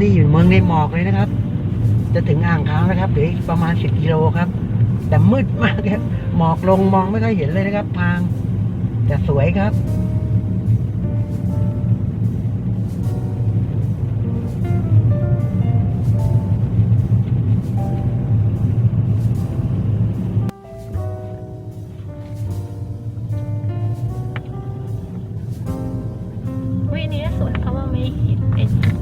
นี่อยู่เมืองในหมอกเลยนะครับ จะถึงอ่างค้างแล้วครับเหลืออีกประมาณสิบกิโลครับ แต่มืดมากครับหมอกลงมองไม่ค่อยเห็นเลยนะครับ ทางแต่สวยครับวินี้สวยเขาว่าไม่เห็นเป็น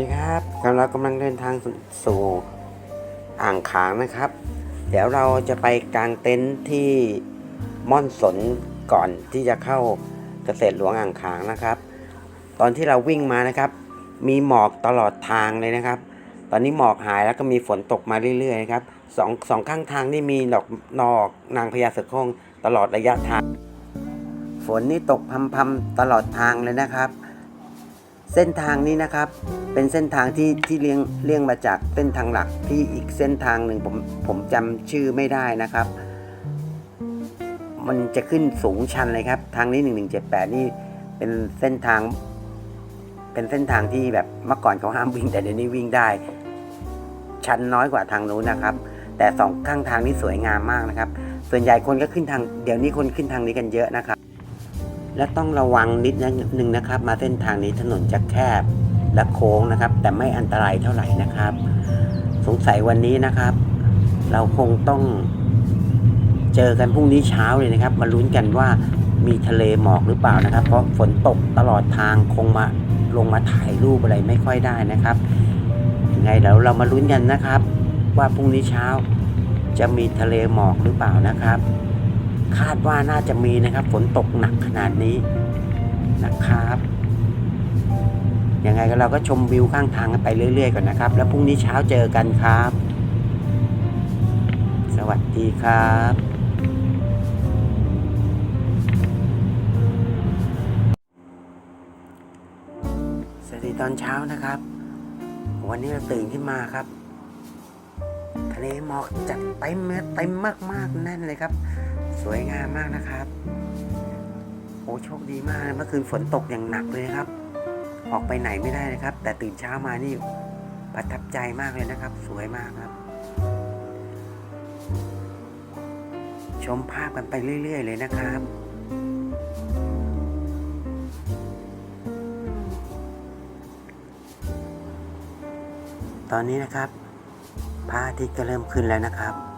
ดีครับเรากำลังเดินทางสู่อ่างขางนะครับ เดี๋ยวเราจะไปกางเต็นท์ที่ม่อนสนก่อนที่จะเข้าเกษตรหลวงอ่างขางนะครับ ตอนที่เราวิ่งมานะครับ มีหมอกตลอดทางเลยนะครับ ตอนนี้หมอกหายแล้วก็มีฝนตกมาเรื่อยๆครับสองสองข้างทางนี่มีดอกนอกนางพญาเสือโคร่งตลอดระยะทาง ฝนนี่ตกพำๆตลอดทางเลยนะครับ เส้นทางนี้นะครับ เป็นเส้นทางที่ที่เลี่ยงเลี่ยงมาจากเส้นทางหลักที่อีกเส้นทางหนึ่งผมผมจำชื่อไม่ได้นะครับ มันจะขึ้นสูงชันเลยครับ ทางนี้ 1178 นี่เป็นเส้นทาง เป็นเส้นทางที่แบบเมื่อก่อนเขาห้ามวิ่ง แต่เดี๋ยวนี้วิ่งได้ ชันน้อยกว่าทางนู้นนะครับ แต่สองข้างทางนี่สวยงามมากนะครับ ส่วนใหญ่คนก็ขึ้นทาง เดี๋ยวนี้คนขึ้นทางนี้กันเยอะนะครับ และต้องระวังนิดนึงนะครับ มาเส้นทางนี้ถนนจะแคบและโค้งนะครับ แต่ไม่อันตรายเท่าไหร่นะครับ สงสัยวันนี้นะครับ เราคงต้องเจอกันพรุ่งนี้เช้าเลยนะครับ มาลุ้นกันว่ามีทะเลหมอกหรือเปล่านะครับ เพราะฝนตกตลอดทางคงมาลงมาถ่ายรูปอะไรไม่ค่อยได้นะครับยังไงเดี๋ยวเรามาลุ้นกันนะครับ ว่าพรุ่งนี้เช้าจะมีทะเลหมอกหรือเปล่านะครับ คาดว่าน่าจะมีนะครับ ฝนตกหนักขนาดนี้นะครับยังไงก็เราก็ชมวิวข้างทางกันไปเรื่อย ๆ ก่อนนะครับ แล้วพรุ่งนี้เช้าเจอกันครับ สวัสดีครับสวัสดีตอนเช้านะครับ วันนี้เราตื่นขึ้นมาครับ ทะเลหมอกจัดเต็มเลยเต็มมากๆแน่นเลยครับ สวยงามมากนะครับโอ้โชคดีมากเลยเมื่อคืนฝนตกอย่างหนักเลยครับ ออกไปไหนไม่ได้นะครับ แต่ตื่นเช้ามานี่ประทับใจมากเลยนะครับ สวยมากครับ ชมภาพกันไปเรื่อย ๆ เลยนะครับตอนนี้นะครับพระอาทิตย์ก็เริ่มขึ้นแล้วนะครับ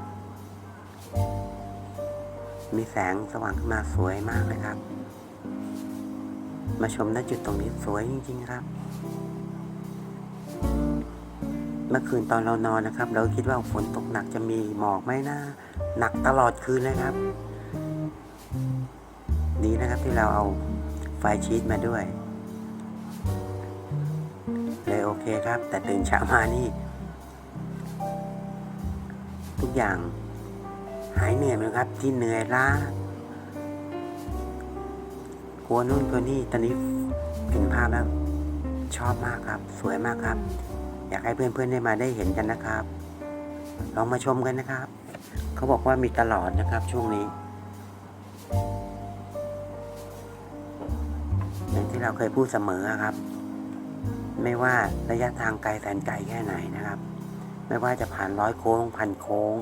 มีแสงสว่างขึ้นมาสวยมากเลยครับ มาชมณจุดตรงนี้สวยจริง ๆ ครับ เมื่อคืนตอนเรานอนนะครับ เราคิดว่าฝนตกหนักจะมีหมอกไหมนะหนักตลอดคืนเลยครับ ดีนะครับที่เราเอาไฟชีตมาด้วยเลยโอเคครับ แต่ตื่นเช้ามานี่ ทุกอย่าง หายเหนื่อยไหมครับ ที่เหนื่อยล้ากลัวนู่นกลัวนี่ตอนนี้เห็นภาพแล้วชอบมากครับ สวยมากครับ อยากให้เพื่อนๆได้มาได้เห็นกันนะครับ ลองมาชมกันนะครับ เขาบอกว่ามีตลอดนะครับ ช่วงนี้อย่างที่เราเคยพูดเสมอครับ ไม่ว่าระยะทางไกลแสนไกลแค่ไหนนะครับ ไม่ว่าจะผ่านร้อยโค้งพันโค้ง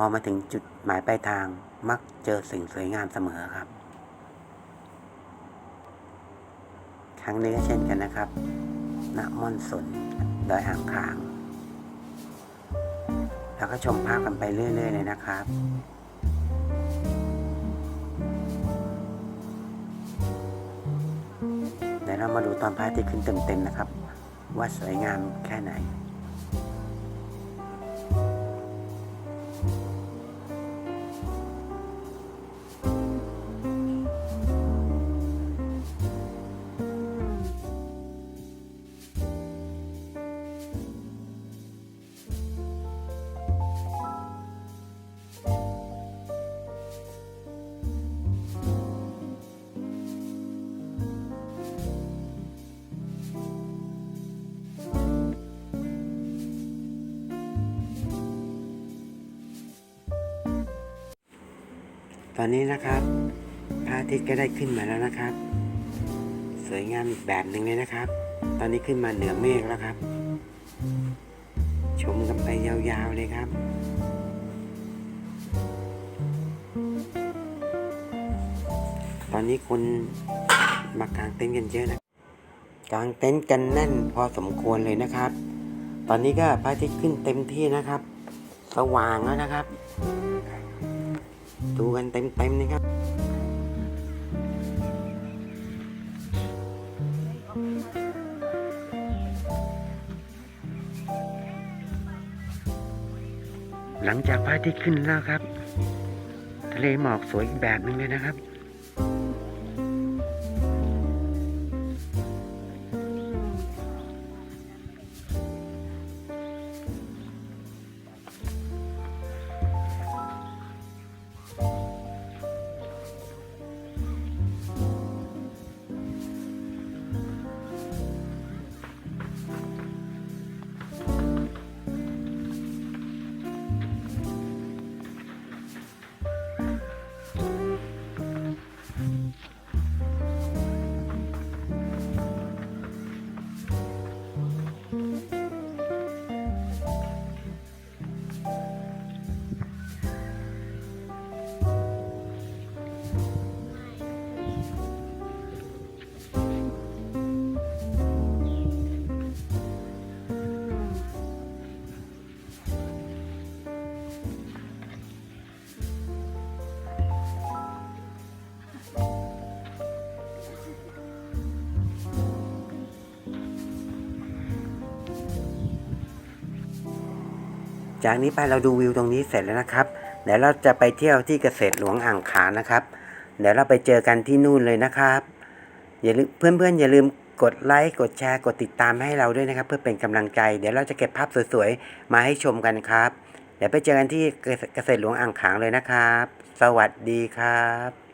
พอมาถึงจุดหมายปลายทางมักเจอสิ่งสวยงามเสมอครับ ครั้งนี้ก็เช่นกันนะครับณม่อนสนดอยอ่างขาง แล้วก็ชมภาพกันไปเรื่อย ๆ เลยนะครับเดี๋ยวเรามาดูตอนพระอาทิตย์ขึ้นเต็ม ๆ นะครับ ว่าสวยงามแค่ไหน ตอนนี้นะครับพระอาทิตย์ก็ได้ขึ้นมาแล้วนะครับ สวยงามอีกแบบหนึ่งเลยนะครับ ตอนนี้ขึ้นมาเหนือเมฆแล้วครับ ชมกันไปยาวๆเลยครับตอนนี้คนมากางเต็นท์กันเยอะนะกางเต็นท์กันแน่นพอสมควรเลยนะครับ ตอนนี้ก็พระอาทิตย์ขึ้นเต็มที่นะครับ สว่างแล้วนะครับ ดูกันเต็มๆนะครับหลังจากพระอาทิตย์ขึ้นแล้วครับ ทะเลหมอกสวยอีกแบบหนึงเลยนะครับ จากนี้ไปเราดูวิวตรงนี้เสร็จแล้วนะครับ เดี๋ยวเราจะไปเที่ยวที่เกษตรหลวงอ่างขางนะครับ เดี๋ยวเราไปเจอกันที่นู่นเลยนะครับ อย่าลืมเพื่อนๆอย่าลืมกดไลค์กดแชร์กดติดตามให้เราด้วยนะครับ เพื่อเป็นกำลังใจ เดี๋ยวเราจะเก็บภาพสวยๆมาให้ชมกันครับ เดี๋ยวไปเจอกันที่เกษตรหลวงอ่างขางเลยนะครับ สวัสดีครับ